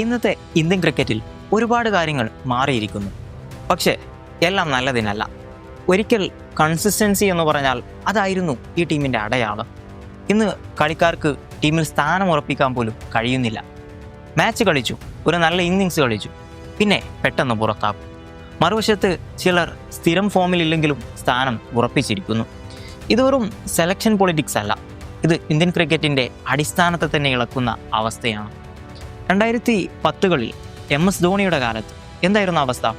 ഇന്നത്തെ ഇന്ത്യൻ ക്രിക്കറ്റിൽ ഒരുപാട് കാര്യങ്ങൾ മാറിയിരിക്കുന്നു. പക്ഷേ എല്ലാം നല്ലതിനല്ല. ഒരിക്കൽ കൺസിസ്റ്റൻസി എന്ന് പറഞ്ഞാൽ അതായിരുന്നു ഈ ടീമിന്റെ അടയാളം. ഇന്ന് കളിക്കാർക്ക് ടീമിൽ സ്ഥാനം ഉറപ്പിക്കാൻ പോലും കഴിയുന്നില്ല. മാച്ച് കളിച്ചു ഒരു നല്ല ഇന്നിങ്സ് കളിച്ചു പിന്നെ പെട്ടെന്ന് പുറത്താക്കും. മറുവശത്ത് ചിലർ സ്ഥിരം ഫോമിലില്ലെങ്കിലും സ്ഥാനം ഉറപ്പിച്ചിരിക്കുന്നു. ഇത് വെറും സെലക്ഷൻ പൊളിറ്റിക്സ് അല്ല. ഇത് ഇന്ത്യൻ ക്രിക്കറ്റിന്റെ അടിസ്ഥാനത്തെ തന്നെ ഇളക്കുന്ന അവസ്ഥയാണ്. രണ്ടായിരത്തി പത്തുകളിൽ എം എസ് ധോണിയുടെ കാലത്ത് എന്തായിരുന്നു അവസ്ഥ?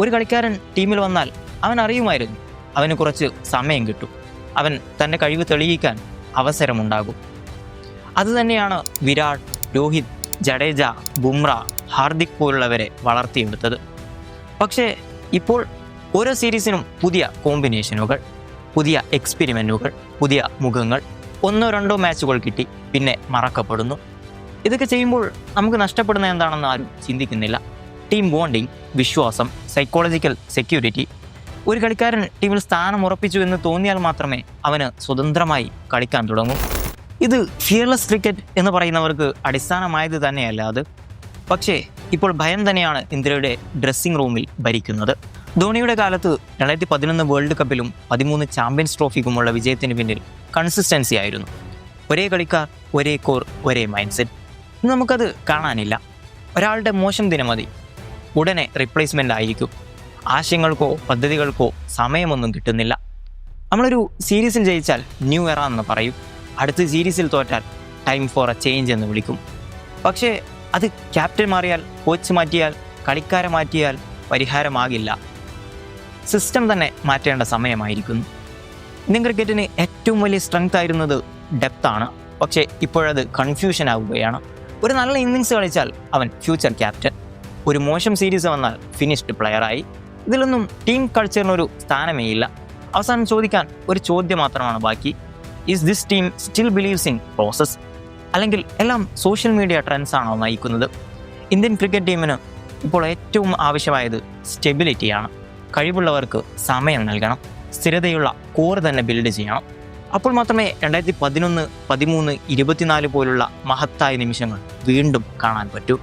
ഒരു കളിക്കാരൻ ടീമിൽ വന്നാൽ അവൻ അറിയുമായിരുന്നു. അവന് കുറച്ച് സമയം കിട്ടും. അവൻ തന്റെ കഴിവ് തെളിയിക്കാൻ അവസരമുണ്ടാകും. അതുതന്നെയാണ് വിരാട് രോഹിത് ജഡേജ ബുംറ ഹാർദിക് പോലുള്ളവരെ വളർത്തിയെടുത്തത്. പക്ഷേ ഇപ്പോൾ ഓരോ സീരീസിനും പുതിയ കോമ്പിനേഷനുകൾ പുതിയ എക്സ്പെരിമെന്റുകൾ പുതിയ മുഖങ്ങൾ ഒന്നോ രണ്ടോ മാച്ചുകൾ കിട്ടി പിന്നെ മറക്കപ്പെടുന്നു. ഇതൊക്കെ ചെയ്യുമ്പോൾ നമുക്ക് നഷ്ടപ്പെടുന്ന എന്താണെന്ന് ആരും ചിന്തിക്കുന്നില്ല. ടീം ബോണ്ടിങ് വിശ്വാസം സൈക്കോളജിക്കൽ സെക്യൂരിറ്റി ഒരു കളിക്കാരൻ ടീമിൽ സ്ഥാനം ഉറപ്പിച്ചു എന്ന് തോന്നിയാൽ മാത്രമേ അവന് സ്വതന്ത്രമായി കളിക്കാൻ തുടങ്ങൂ. ഇത് ഫിയർലെസ് ക്രിക്കറ്റ് എന്ന് പറയുന്നവർക്ക് അടിസ്ഥാനമായത് തന്നെയല്ല അത്. പക്ഷേ ഇപ്പോൾ ഭയം തന്നെയാണ് ഇന്ത്യയുടെ ഡ്രസ്സിംഗ് റൂമിൽ ഭരിക്കുന്നത്. ധോണിയുടെ കാലത്ത് രണ്ടായിരത്തി പതിനൊന്ന് വേൾഡ് കപ്പിലും പതിമൂന്ന് ചാമ്പ്യൻസ് ട്രോഫിക്കുമുള്ള വിജയത്തിന് പിന്നിൽ കൺസിസ്റ്റൻസി ആയിരുന്നു. ഒരേ കളിക്കാർ ഒരേ കോർ ഒരേ മൈൻഡ് സെറ്റ് നമുക്കത് കാണാനില്ല. ഒരാളുടെ മോശം ദിനം മതി. ഉടനെ റിപ്ലേസ്മെന്റ് ആയിരിക്കും. ആശയങ്ങൾക്കോ പദ്ധതികൾക്കോ സമയമൊന്നും കിട്ടുന്നില്ല. നമ്മളൊരു സീരീസിൽ ജയിച്ചാൽ ന്യൂ എറ എന്ന് പറയും. അടുത്ത സീരീസിൽ തോറ്റാൽ ടൈം ഫോർ എ ചേഞ്ച് എന്ന് വിളിക്കും. പക്ഷേ അത് ക്യാപ്റ്റൻ മാറിയാൽ കോച്ച് മാറ്റിയാൽ കളിക്കാരെ മാറ്റിയാൽ പരിഹാരമാകില്ല. സിസ്റ്റം തന്നെ മാറ്റേണ്ട സമയമായിരിക്കുന്നു. ഇന്ത്യൻ ക്രിക്കറ്റിന് ഏറ്റവും വലിയ സ്ട്രെങ്ത് ആയിരുന്നത് ഡെപ്താണ് പക്ഷേ ഇപ്പോഴത് കൺഫ്യൂഷൻ ആവുകയാണ്. ഒരു നല്ല ഇന്നിങ്സ് കളിച്ചാൽ അവൻ ഫ്യൂച്ചർ ക്യാപ്റ്റൻ ഒരു മോശം സീരീസ് വന്നാൽ ഫിനിഷ്ഡ് പ്ലെയറായി ഇതിലൊന്നും ടീം കൾച്ചറിനൊരു സ്ഥാനമേ ഇല്ല. അവസാനം ചോദിക്കാൻ ഒരു ചോദ്യം മാത്രമാണ് ബാക്കി. Is this team still believes in process അല്ലെങ്കിൽ എല്ലാം സോഷ്യൽ മീഡിയ ട്രെൻഡ്സ് ആണോ നയിക്കുന്നത്? ഇന്ത്യൻ ക്രിക്കറ്റ് ടീമിന് ഇപ്പോൾ ഏറ്റവും ആവശ്യമായത് സ്റ്റെബിലിറ്റിയാണ് കഴിവുള്ളവർക്ക് സമയം നൽകണം. സ്ഥിരതയുള്ള കോർ തന്നെ ബിൽഡ് ചെയ്യണം. അപ്പോൾ മാത്രമേ രണ്ടായിരത്തി പതിനൊന്ന് പതിമൂന്ന് ഇരുപത്തിനാല് പോലുള്ള മഹത്തായ നിമിഷങ്ങൾ വീണ്ടും കാണാൻ പറ്റൂ.